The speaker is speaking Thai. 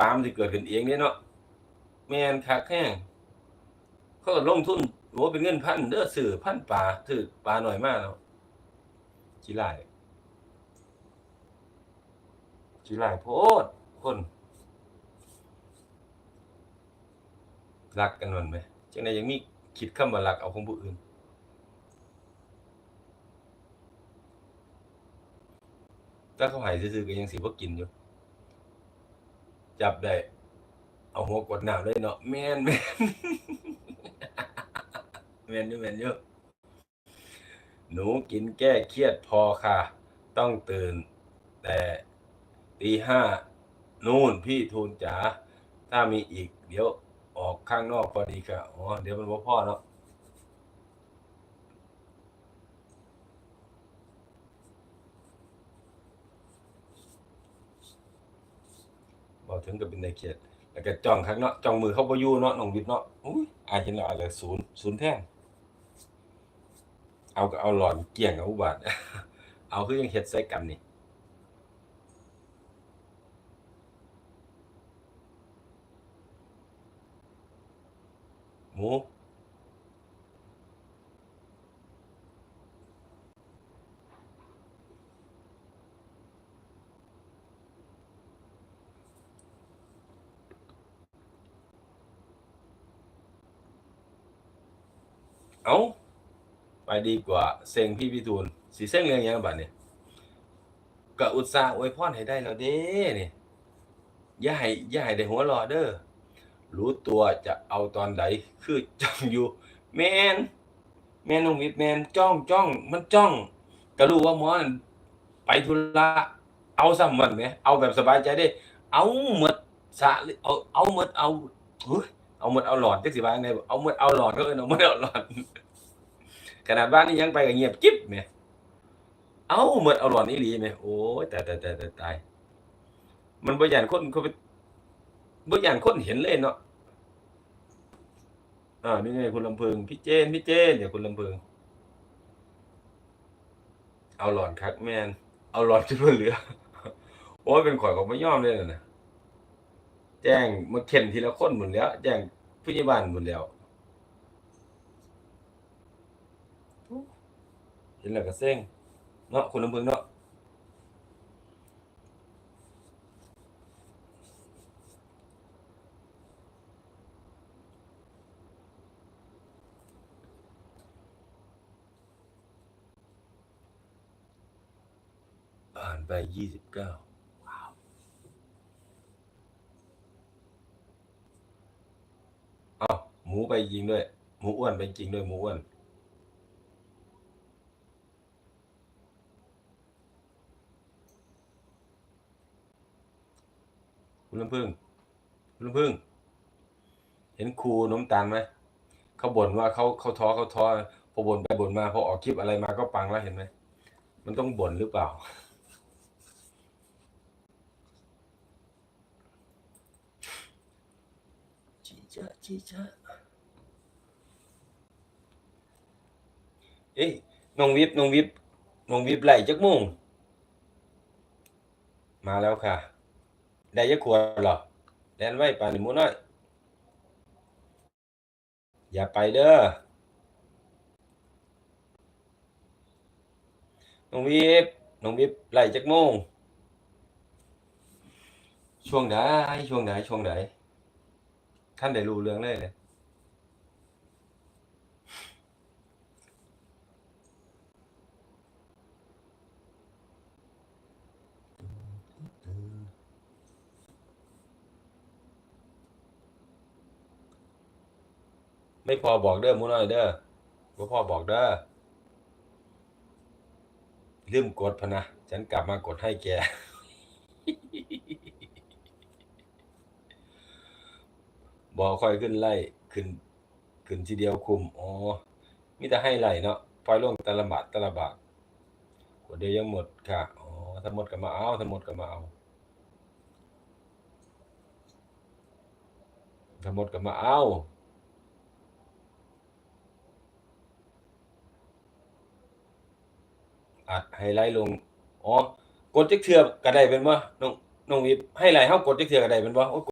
ปลามันสิเกิดขึ้นเองเนี่ยเนาะแมนคักแห้งเขาก็ลงทุนโอ้เป็นเงินพันเด้อซื้อพันปลาซื้อปลาหน่อยมากเนาะจิหลายจิหลายโพดคนรักกันมันไหมจังไดยังมีคิดคำว่ารักเอาของผู้อื่นถ้าเขาหายซื่อๆก็ยังสิบ่กินอยู่ จับได้ เอาหัวกดน้ำเลยเนาะแม่นแม่นแม่นอยู่แม่นอยู่หนูกินแก้เครียดพอค่ะ ต้องตื่น แต่ตีห้านู่นพี่ทูลจ๋าถ้ามีอีก เดี๋ยวออกข้างนอกพอดีค่ะอ๋อเดี๋ยวมันบ่าพ่อเนาะ บอก ถึงกับเป็นในเขต แล้วก็จ้องข้างเนาะจ้องมือเขาบ่อยู่เนาะน้องวิทย์เนาะอุ้ยอาจจะเราอาจจะศูนย์ศูนย์แท่งเอาก็เอาหลอนเกี่ยงกับอุบาทเอาคือยังเฮ็ดใส่กันนี่หมู เอาไปดีกว่าเซ็งพี่พิทูลสิเซ็งเรื่องยังบัดนี่ยก็อุตส่าห์อวยพรให้ได้แล้วเด้เนี่อย่าให้อย่าให้ได้หัวรอเด้อรู้ตัวจะเอาตอนใดคือจ้องอยู่ แมนแมนน้องวิทแมนจ้องจ้องมันจ้องก็รู้ว่าหมอนไปธุระเอาซ้ำมันแหมเอาแบบสบายใจได้ เอาหมดสะเอาเอาหมดเอาเฮ้ย เอาหมดเอาหลอดจักสิว่าจังไดบ่เอาหมดเอาหลอดก็เอิ้นเอาหมดเอาหลอดขนาดบ้านนี้ยังไปก็เงียบกิ๊บแหมเอาหมดเอาหลอดอีหลีแหมโอ้ยตายตายตายตายตายมันบ่ย่านคนเขาไปบ่ย่านคนเห็นเลยเนาะอ่านี่ไงคุณลำเพึงพี่เจนพี่เจนเดี๋ยวคุณลำเพึงเอาหลอดคักแมนเอาหลอดจนเหลือโอ้ยเป็นข่อยก็บ่ยอมเลยนะ แจ้งมาเข็นทีละคนหมดแล้ว แจ้งผู้ใหญ่บ้านหมดแล้วเห็นแล้วก็เซ็งเนาะคุณลำเพึงเนาะผ่านไปยี่สิบเก้าว้าว เอาหมูไปจริงด้วย หมูอ้วนไปจริงด้วยหมูอ้วน คุณลำพึ่งคุณลำพึ่ง เห็นครูน้ำตาลไหมเขาบ่นว่าเขาเขาท้อเขาท้อพอบ่นไปบ่นมาพอออกคลิปอะไรมาก็ปังแล้วเห็นไหมมันต้องบ่นหรือเปล่า จีจ้าจีจ้าเอ้ยน้องวิบน้องวิบน้องวิบไหลจักโมงมาแล้วค่ะ ได้ยักขวดหรอแลนไว้ป่านนี้หมูน้อย อย่าไปเด้อน้องวิบน้องวิบไหลจักโมงช่วงใดช่วงใดช่วงใด ท่านได้รู้เรื่องเลยเลยไม่พอบอกเด้อมูน้อยเด้อบ่าพอบอกเด้อลืมกดพนะ ฉันกลับมากดให้แก บอค่อยขึ้นไล่ขึ้นขึ้นทีเดียวคุมอ๋อมีแต่ให้ไล่เนาะปล่อยลงตละบาทแตละบาทกดเดียวยังหมดค่ะอ๋อถ้าหมดก็มาเอาถ้าหมดก็มาเอาถ้าหมดก็มาเอาอัดให้ไล่ลง อ๋อ กดจักเทื่อก็ได้เป็นบ่น้องน้องวิบให้ไล่เฮากดจักเทื่อก็ได้เป็นบ่